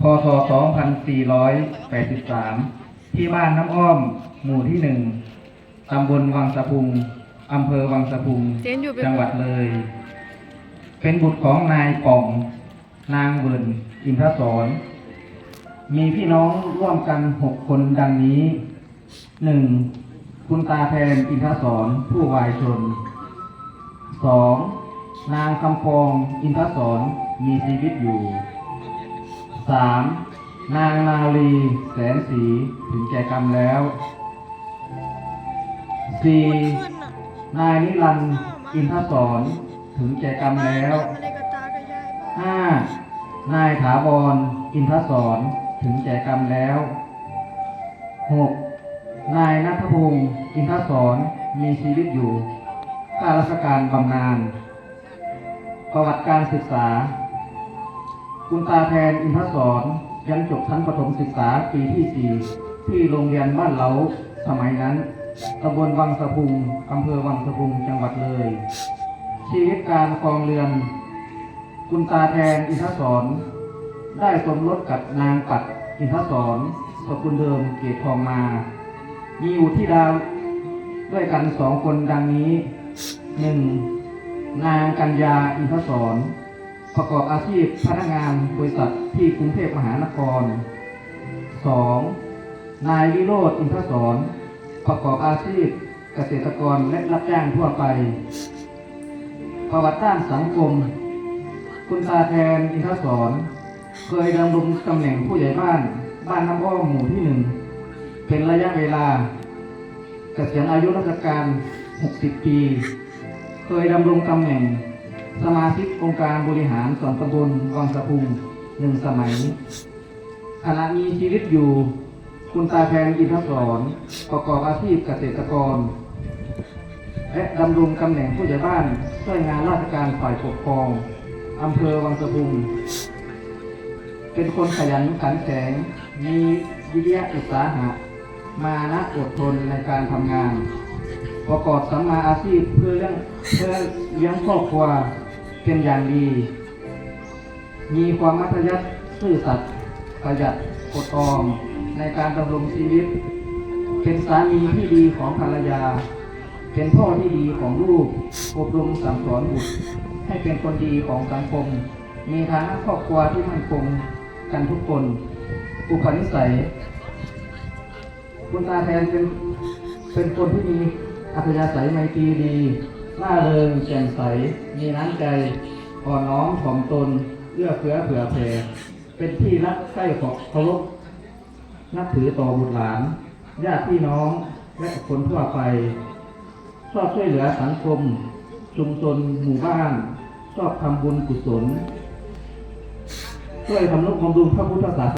พศ 2483 ที่บ้านน้ำอ้อม หมู่ที่หนึ่งตำบลวังสะพุง อำเภอวังสะพุงเจนอยู่เป็นจังหวัดเลย เป็นบุตรของนายป่อง นางเวินอินทศร มีพี่น้องร่วมกันหกคนดังนี้หนึ่งคุณตาแทนอินทศรผู้วายชนสองนางคำฟองอินทศรมีชีวิตอยู่ สามนางนาลีแสนสีถึงแก่กรรมแล้วสี่นายนิรันดร์อินทศรถึงแก่กรรมแล้วห้านายถาวรอินทศรถึงแก่กรรมแล้วหกนายนัทพงศ์อินทศรมีชีวิตอยู่ข้าราชการบำนาญประวัติการศึกษา คุณตาแทนอินทศรยันจบชั้นประถมศึกษาปีที่ 4 ที่โรงเรียนบ้านเหลาสมัยนั้นตำบลวังสะพุงอำเภอวังสะพุงจังหวัดเลย ชีวิตการคองเรือน คุณตาแทนอินทศรได้สมรสกับนางปัดอินทศรสกุลเดิมเกตทองมา มีอยู่ที่ดาวด้วยกันสองคนดังนี้หนึ่งนางกัญญาอินทศร ประกอบอาชีพพนักงานบริษัทที่กรุงเทพมหานครสองนายวิโรธอินทศรประกอบอาชีพเกษตรกรและรับจ้างทั่วไป ประวัติด้านสังคม คุณตาแทนอินทศรเคยดำรงตำแหน่งผู้ใหญ่บ้าน บ้านน้ำอ้อมหมู่ที่หนึ่งเป็นระยะเวลาเกษียณอายุราชการ 60 ปี เคยดำรงตำแหน่ง สมาชิกองค์การบริหารส่วนตำบลวังสะพุงหนึ่งสมัยขณะมีชีวิตอยู่ คุณตาแทนอินทศรประกอบอาชีพเกษตรกร และดำรงตำแหน่งผู้ใหญ่บ้านช่วยงานราชการฝ่ายปกครองอำเภอวังสะพุง เป็นคนขยันขันแข็งมีวิริยะอุตสาหะ มานะอดทนในการทำงาน ประกอบสัมมาอาชีพเพื่อเลี้ยงเพื่อเลี้ยงครอบครัว เป็นอย่างดี มีความมัธยัสถ์ซื่อสัตย์ประหยัดอดออมในการดำรงชีวิต เป็นสามีที่ดีของภรรยา เป็นพ่อที่ดีของลูก อบรมสั่งสอนบุตร ให้เป็นคนดีของสังคม มีฐานะครอบครัวที่มั่นคงกันทุกคน อุปนิสัย คุณตาแทนเป็นเป็นคนที่มีอัธยาศัยไมตรีดี น่าเริงแจ่มใส มีน้ำใจ อ่อนน้อมถ่อมตนเอื้อเฟื้อเผื่อแผ่ เป็นที่รักใกล้ของเคารพ นับถือต่อบุตรหลาน ญาติพี่น้อง และคนทั่วไป ชอบช่วยเหลือสังคม ชุมชนหมู่บ้าน ชอบทำบุญกุศล ช่วยทำนุบำรุงพระพุทธศาสนา